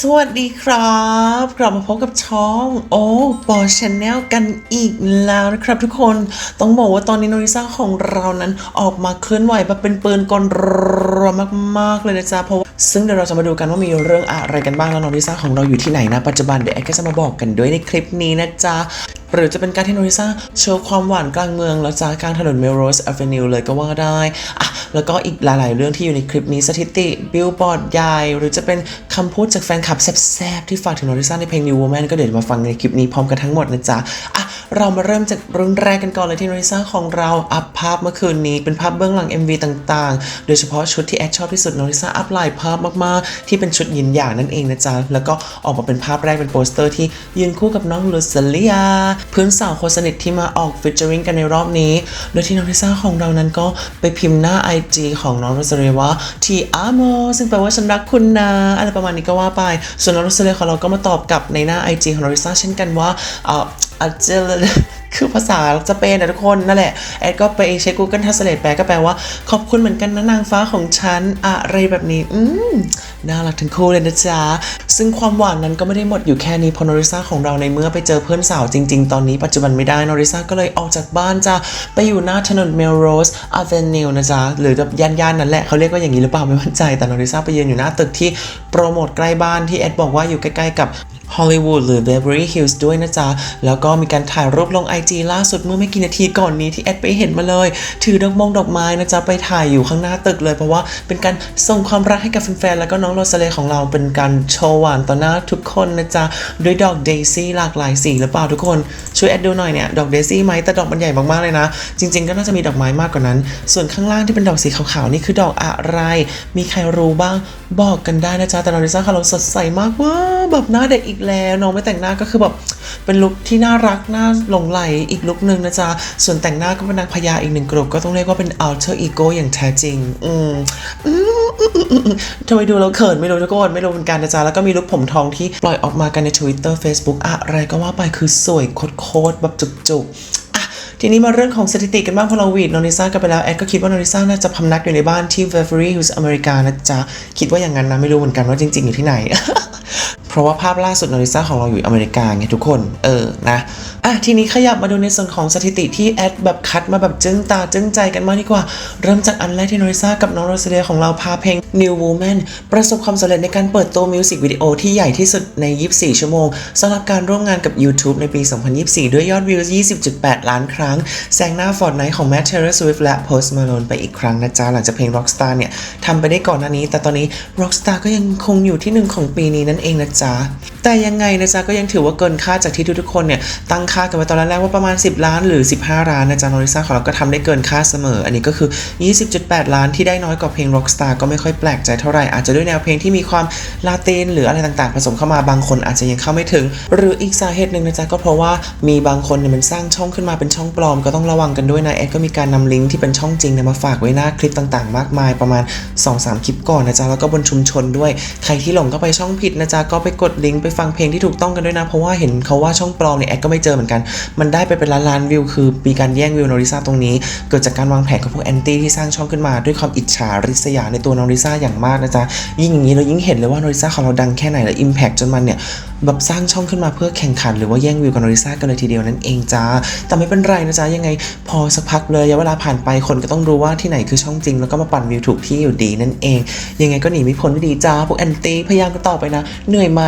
สวัสดีครับกลับมาพบกับช่องโอ้ปอชแนลกันอีกแล้วนะครับทุกคนต้องบอกว่าตอนนี้โนริซ่าของเรานั้นออกมาเคลื่อนไหวแบบเป็นปืนกลรัวมากๆเลยนะจ๊ะเพราะว่าซึ่งเดี๋ยวเราจะมาดูกันว่ามีเรื่องอะไรกันบ้างแล้วโนริซ่าของเราอยู่ที่ไหนนะ ปัจจุบันเดี๋ยวแอคก็จะมาบอกกันด้วยในคลิปนี้นะจ๊ะ หรือจะเป็นการที่โนริซ่าโชว์ความหวานกลางเมือง แล้วจ้ากลางถนนเมลโรสอเวนิวเลยก็ว่าได้อะแล้วก็อีกหลาย ๆ เรื่องที่อยู่ในคลิปนี้สถิติบิลบอร์ดใหญ่หรือจะเป็นคำพูดจากแฟนคลับแซ่บๆที่ฝากถึงโนริซ่าในเพลง New Woman ก็เดี๋ยวมาฟังในคลิปนี้พร้อมกันทั้งหมดนะจ๊ะอะ เรามาเริ่มจากเรื่องแรกกันก่อนเลยที่โนริซ่าของเราอัพภาพเมื่อคืนนี้เป็นภาพเบื้องหลัง MV ต่างๆ โดยเฉพาะชุดที่แอดชอบที่สุดโนริซ่าอัพลายภาพมากๆ ที่เป็นชุดยินหยางนั่นเองนะจ๊ะ แล้วก็ออกมาเป็นภาพแรกเป็นโปสเตอร์ที่ยืนคู่กับน้องลูซเลียเพื่อนสาวคนสนิทที่มาออกฟิชเจอริงกันในรอบนี้ โดยที่น้องลิซ่าของเรานั้นก็ไปพิมพ์หน้า IG ของน้องโรสเลียว่าทีอาโมซึ่งแปลว่าฉันรักคุณนะอะไรประมาณนี้ก็ว่าไป ส่วนน้องโรสเลียของเราก็มาตอบกลับในหน้า IG ของน้องลิซ่าเช่นกันว่าเออ อาจจะคือภาษาสเปนนะทุกคนนั่นแหละ แอดก็ไปเช็ค Google Translate แปลก็แปลว่า ขอบคุณเหมือนกันนะนางฟ้าของฉัน อะไรแบบนี้ อืมน่ารักทั้งคู่เลยนะจ๊ะ ซึ่งความหวานนั้นก็ไม่ได้หมดอยู่แค่นี้พอนอริซาของเราในเมื่อไปเจอเพื่อนสาวจริง ๆ ตอนนี้ปัจจุบันไม่ได้นอริซาก็เลยออกจากบ้านจ้ะไปอยู่หน้าถนนเมลโรสอาเวนิวนะจ๊ะ หรือแบบย่านๆนั่นแหละเขาเรียกว่าอย่างนี้หรือเปล่าไม่มั่นใจแต่นอริซาไปยืนอยู่หน้าตึกที่โปรโมทใกล้บ้านที่แอดบอกว่าอยู่ใกล้ๆกับฮอลลีวูดหรือ Beverly Hills ด้วยนะจ๊ะ แล้วก็มีการถ่ายรูปลง IG ล่าสุดเมื่อไม่กี่นาทีก่อนนี้ที่แอดไปเห็นมาเลย ถือดอกมงดอกไม้นะจ๊ะ ไปถ่ายอยู่ข้างหน้าตึกเลยเพราะว่าเป็นการส่งความรักให้กับแฟนๆ แล้วก็น้องโรสเลของเราเป็นการโชว์หวานต่อหน้าทุกคนนะจ๊ะ ด้วยดอกเดซี่หลากหลายสีหรือเปล่าทุกคน ช่วยแอดดูหน่อยเนี่ยดอกเดซี่ไหมแต่ดอกมันใหญ่มากๆเลยนะ จริง ๆ ก็น่าจะมีดอกไม้มากกว่านั้น ส่วนข้างล่างที่เป็นดอกสีขาวๆนี่คือดอกอะไร มีใครรู้บ้างบอกกันได้นะจ๊ะแต่นอริซ่าของเราสดใสมากเว้าแบบหน้าเด็กอีกแล้วน้องไม่แต่งหน้าก็คือแบบเป็นลุคที่น่ารักน่าหลงไหลอีกลุคนึงนะจ๊ะ ส่วนแต่งหน้าก็เป็นนางพญาอีกหนึ่งกลุ่มก็ต้องเรียกว่าเป็น alter ego อย่างแท้จริง อืมอืมอืมอือทำไมดูแล้วเขินไม่รู้ทุกคนไม่รู้เหมือนกันนะจ๊ะ แล้วก็มีลุคผมทองที่ปล่อยออกมากันใน Twitter Facebook อะไรก็ว่าไปคือสวยโคตรแบบจุกๆอะทีนี้มาเรื่องของสถิติกันบ้างพอเราวีดนอริซ่ากันไปแล้ว แอดก็คิดว่านอริซ่าน่าจะพำนักอยู่ในบ้านที่ Beverly Hills อเมริกานะจ๊ะ คิดว่าอย่างนั้นนะ ไม่รู้เหมือนกันว่าจริง ๆ อยู่ที่ไหน ราะว่าภาพล่าสุดนาริซ่าของเราอยู่อเมริกาไงทุกคน เออนะอะทีนี้ขยับมาดูในส่วนของสถิติที่แอดแบบคัดมาแบบจึ้งตาจึ้งใจกันมากดีกว่า เริ่มจากอันแรกที่นาริซ่ากับน้องโรสเลียของเราพาเพลง New Woman ประสบความสำเร็จในการเปิดตัวมิวสิกวิดีโอที่ใหญ่ที่สุดใน 24 ชั่วโมงสำหรับการร่วมงานกับ YouTube ในปี 2024 ด้วยยอดวิว 20.8 ล้านครั้ง แซงหน้า Fortnite ของ Matt Taylor Swift และ Post Malone ไปอีกครั้งนะจ๊ะ หลังจากเพลง Rockstar เนี่ยทำไปได้ก่อนหน้านี้ แต่ตอนนี้ Rockstar ก็ยังคงอยู่ที่หนึ่งของปีนี้นั่นเองนะจ๊ะแต่ยังไงนะจ๊ะก็ยังถือว่าเกินค่าจากที่ทุกๆคนเนี่ยตั้งค่ากันไว้ตอนแรกๆว่าประมาณ 10 ล้านหรือ 15 ล้านนะจ๊ะนอริซ่าของเราก็ทำได้เกินค่าเสมอ อันนี้ก็คือ 20.8 ล้านที่ได้น้อยกว่าเพลง Rockstar ก็ไม่ค่อยแปลกใจเท่าไหร่อาจจะด้วยแนวเพลงที่มีความลาตินหรืออะไรต่างๆ ผสมเข้ามาบางคนอาจจะยังเข้าไม่ถึง หรืออีกสาเหตุหนึ่งนะจ๊ะก็เพราะว่ามีบางคนเนี่ยมันสร้างช่องขึ้นมาเป็นช่องปลอมก็ต้องระวังกันด้วยนะแอดก็มีการนำลิงก์ที่เป็นช่องจริงเนี่ยมาฝากไว้หน้าคลิปต่างๆ มากมายประมาณ 2-3 คลิปก่อนนะจ๊ะแล้วก็บนชุมชนด้วย ใครที่หลงก็ไปช่องผิดนะจ๊ะก็ไปกดลิงก์ไปฟังเพลงที่ถูกต้องกันด้วยนะ เพราะว่าเห็นเขาว่าช่องปลอมเนี่ยแอดก็ไม่เจอเหมือนกัน มันได้ไปเป็นล้านล้านๆวิวคือมีการแย่งวิวโนริซ่าตรงนี้ เกิดจากการวางแผนของพวกแอนตี้ที่สร้างช่องขึ้นมาด้วยความอิจฉาริษยาในตัวโนริซ่าอย่างมากนะจ๊ะยิ่งอย่างนี้เรายิ่งเห็นเลยว่าโนริซ่าของเราดังแค่ไหนและอิมแพคจนมันเนี่ยแบบสร้างช่องขึ้นมาเพื่อแข่งขันหรือว่าแย่งวิวกับโนริซ่ากันเลยทีเดียวนั่นเองจ้า แต่ไม่เป็นไรนะจ๊ะยังไง พอสักพักเลยระยะเวลาผ่านไปคนก็ต้องรู้ว่าที่ไหนคือช่องจริง แล้วก็มาปั่นวิวถูกที่อยู่ดีนั่นเอง ยังไงก็หนีไม่พ้นดีจ้าพวกแอนตี้พยายามกันต่อไปนะ เหนื่อยไหม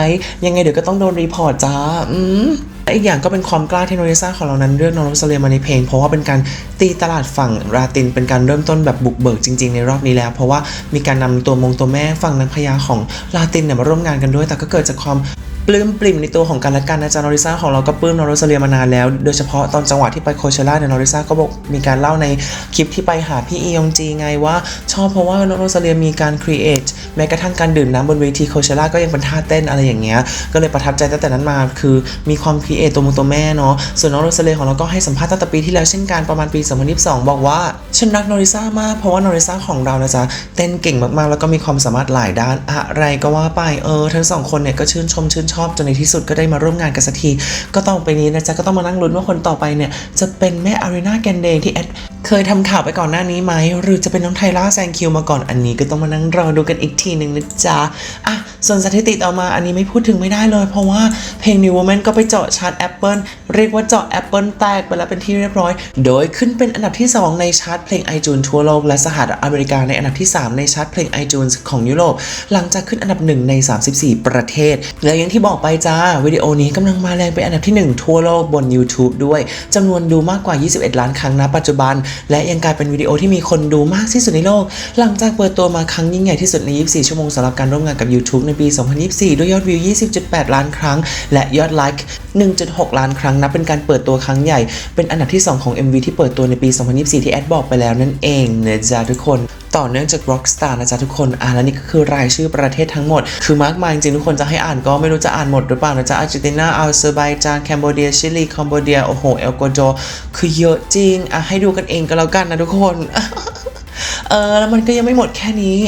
ยังไงเดี๋ยวก็ต้องโดนรีพอร์ตจ้า อืมและอีกอย่างก็เป็นความกล้าที่โนริซ่าของเรานั้นเลือกน้องโรสเลียมาในเพลง เพราะว่าเป็นการตีตลาดฝั่งราตินเป็นการเริ่มต้นแบบบุกเบิกจริง ๆ ในรอบนี้แล้ว เพราะว่ามีการนำตัวมงตัวแม่ฝั่งนางพญาของราตินเนี่ยมาร่วมงานกันด้วย แต่ก็เกิดจากความ ปลื้มปริ่มในตัวของกันและกันนะจ๊ะนอริซ่าของเราก็ปลื้มนอริซาเลียมานานแล้ว โดยเฉพาะตอนจังหวะที่ไปโคเชล่าเนี่ยนอริซ่าก็บอกมีการเล่าในคลิปที่ไปหาพี่อียองจีไงว่า ชอบเพราะว่านอริซาเลียมีการครีเอทแม้กระทั่งการดื่มน้ำบนเวทีโคเชล่าก็ยังเป็นท่าเต้นอะไรอย่างเงี้ยก็เลยประทับใจตั้งแต่นั้นมาคือมีความครีเอทตัวมึงตัวแม่เนาะส่วนนอริซาเลียของเราก็ให้สัมภาษณ์ตั้งแต่ปีที่แล้วเช่นกันประมาณปี 2022 บอกว่าฉันรักนอริซ่ามากเพราะว่านอริซ่าของเรานะจ๊ะเต้นเก่งมากๆ แล้วก็มีความสามารถหลายด้านอะไรก็ว่าไปเออทั้งสองคนเนี่ยก็ชื่นชมชื่นชอบจนในที่สุดก็ได้มาร่วมงานกันสักที ก็ต้องไปนี้นะจ๊ะก็ต้องมานั่งลุ้นว่าคนต่อไปเนี่ยจะเป็นแม่อารีนาแกนเดงที่แอดเคยทำข่าวไปก่อนหน้านี้ไหม หรือจะเป็นน้องไทล่าแซงคิวมาก่อนอันนี้ก็ต้องมานั่งรอดูกันอีกทีหนึ่งนะจ๊ะอะส่วนสถิติต่อมาอันนี้ไม่พูดถึงไม่ได้เลย เพราะว่าเพลง New Woman ก็ไปเจาะชาร์ต Apple เรียกว่าเจาะ Apple แตกไปแล้วเป็นที่เรียบร้อย โดยขึ้นเป็นอันดับที่ 2 ในชาร์ตเพลง iTunes ทั่วโลก และสหรัฐอเมริกาในอันดับที่ 3 ในชาร์ตเพลง iTunes ของยุโรป หลังจากขึ้นอันดับ 1 ใน 34 ประเทศ และอย่างที่บอกไปจ้าวิดีโอนี้กำลังมาแรงเป็นอันดับที่ 1 ทั่วโลกบน YouTube ด้วยจำนวนดูมากกว่า 21 ล้านครั้งณปัจจุบัน และยังกลายเป็นวิดีโอที่มีคนดูมากที่สุดในโลก หลังจากเปิดตัวมาครั้งยิ่งใหญ่ที่สุดใน 24 ชั่วโมงสำหรับการร่วมงานกับ YouTube ในปี 2024 ด้วยยอดวิว 20.8 ล้านครั้ง และยอดไลค์ 1.6 ล้านครั้งนับเป็นการเปิดตัวครั้งใหญ่ เป็นอันดับที่ 2 ของ MV ที่เปิดตัวในปี 2024 ที่แอดบอกไปแล้วนั่นเองนะจ๊ะทุกคน ต่อเนื่องจาก Rockstar นะจ๊ะทุกคน อะแล้วนี่ก็คือรายชื่อประเทศทั้งหมด คือมากมายจริงทุกคนจะให้อ่านก็ไม่รู้จะอ่านหมดหรือเปล่านะจ๊ะอาร์เจนตินาอัลเซอร์ไบจานแคนเบเดียชิลีคอมโบเดียโอ้โหเอลโกโจคือเยอะจริงอะให้ดูกันเองก็แล้วกันนะทุกคนเออแล้วมันก็ยังไม่หมดแค่นี้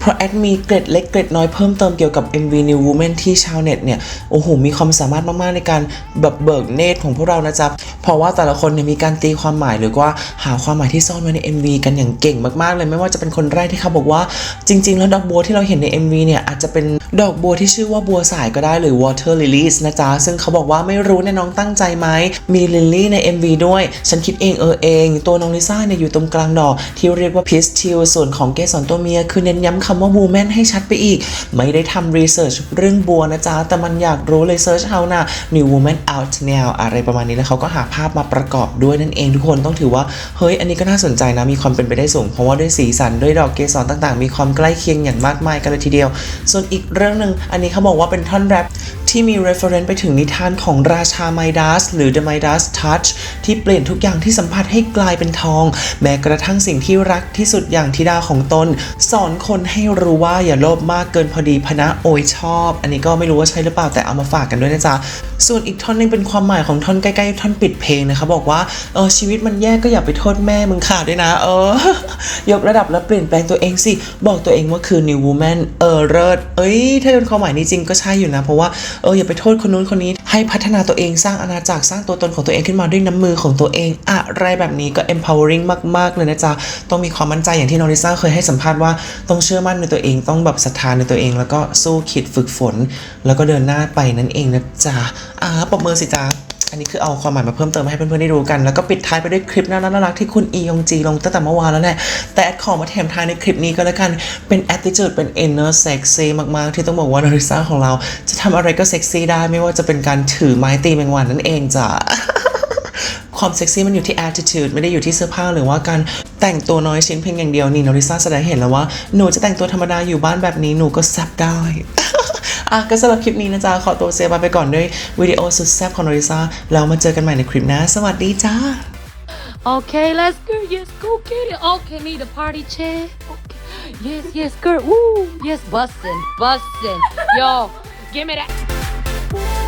เพราะแอดมีเกร็ดเล็กเกร็ดน้อยเพิ่มเติมเกี่ยวกับ MV New Woman ที่ชาวเน็ตเนี่ย โอ้โห มีความสามารถมาก ๆ ในการแบบเบิกเนตรของพวกเรานะจ๊ะ เพราะว่าแต่ละคนเนี่ยมีการตีความหมายหรือว่าหาความหมายที่ซ่อนไว้ใน MV กันอย่างเก่งมาก ๆ เลยไม่ว่าจะเป็นคนแรกที่เขาบอกว่าจริง ๆ แล้วดอกบัวที่เราเห็นใน MV เนี่ยอาจจะเป็นดอกบัวที่ชื่อว่าบัวสายก็ได้หรือ water lilies นะจ๊ะ ซึ่งเขาบอกว่าไม่รู้เนี่ยน้องตั้งใจไหมมีลิลลี่ใน MV ด้วย ฉันคิดเองเออเอง ตัวน้องลิซ่าเนี่ยอยู่ตรงกลางดอกที่เรียกว่า pistil ส่วนของเกสรตัวเมียคือเน้นย้ำคำว่า woman ให้ชัดไปอีก ไม่ได้ทำ research เรื่องบัวนะจ๊ะ แต่มันอยากรู้เลย search เอานะ new woman out now อะไรประมาณนี้แล้วเขาก็หาภาพมาประกอบด้วยนั่นเองทุกคนต้องถือว่า เฮ้ย อันนี้ก็น่าสนใจนะ มีความเป็นไปได้สูง เพราะว่าด้วยสีสันด้วยดอกเกสรต่างๆ มีความใกล้เคียงอย่างมากมายกันเลยทีเดียว ส่วนอีกเรื่องหนึ่งอันนี้เขาบอกว่าเป็นท่อนแรป ที่มี reference ไปถึงนิทานของราชาไมดัสหรือ The Midas Touch ที่เปลี่ยนทุกอย่างที่สัมผัสให้กลายเป็นทอง แม้กระทั่งสิ่งที่รักที่สุดอย่างธิดาของตน สอนคนให้รู้ว่าอย่าโลภมากเกินพอดีพนะโอยชอบ อันนี้ก็ไม่รู้ว่าใช่หรือเปล่าแต่เอามาฝากกันด้วยนะจ๊ะ ส่วนอีกท่อนนึงเป็นความหมายของท่อนใกล้ๆท่อนปิดเพลงนะคะบอกว่าเออชีวิตมันแย่ก็อย่าไปโทษแม่มึงขาดด้วยนะ เออยกระดับและเปลี่ยนแปลงตัวเองสิบอกตัวเองว่าคือ new woman เออเลิศเอ้ยถ้าเป็นความหมายนี้จริงก็ใช่อยู่นะ เพราะว่าเอออย่าไปโทษคนนู้นคนนี้ ให้พัฒนาตัวเองสร้างอาณาจักรสร้างตัวตนของตัวเองขึ้นมาด้วยน้ำมือของตัวเอง อะไรแบบนี้ก็ empowering มาก ๆ เลยนะจ๊ะ ต้องมีความมั่นใจอย่างที่น้องลิซ่าเคยให้สัมภาษณ์ว่าต้องเชื่อมั่นในตัวเองต้องแบบศรัทธาในตัวเอง แล้วก็สู้คิดฝึกฝน แล้วก็เดินหน้าไปนั่นเองนะจ๊ะอ่าปรบมือสิจ๊ะ อันนี้คือเอาความหมายมาเพิ่มเติมให้เพื่อนๆได้รู้กัน แล้วก็ปิดท้ายไปด้วยคลิปน่ารักๆที่คุณอียองจีลงตั้งแต่เมื่อวานแล้วแหละ แต่แอดขอมาแถมท้ายในคลิปนี้ก็แล้วกัน เป็น attitude เป็น inner sexy มากๆ ที่ต้องบอกว่านาริซ่าของเรา จะทำอะไรก็เซ็กซี่ได้ไม่ว่าจะเป็นการถือไม้ตีแมงวันนั่นเองจ้ะความเซ็กซี่มันอยู่ที่ attitude ไม่ได้อยู่ที่เสื้อผ้าหรือว่าการแต่งตัวน้อยชิ้นเพียงอย่างเดียวนี่นอริซ่าแสดงเห็นแล้วว่าหนูจะแต่งตัวธรรมดาอยู่บ้านแบบนี้หนูก็แซ่บได้ อะก็สำหรับคลิปนี้นะจ๊ะ ขอตัวเซฟไปก่อนด้วยวิดีโอสุดแซ่บของนริซ่าแล้วมาเจอกันใหม่ในคลิปหน้าสวัสดีจ้า Okay, let's go. Yes, go get it. Okay, need a party check. Okay. Yes, yes, girl. Woo. Yes, bussin', bussin'. Yo, give me that.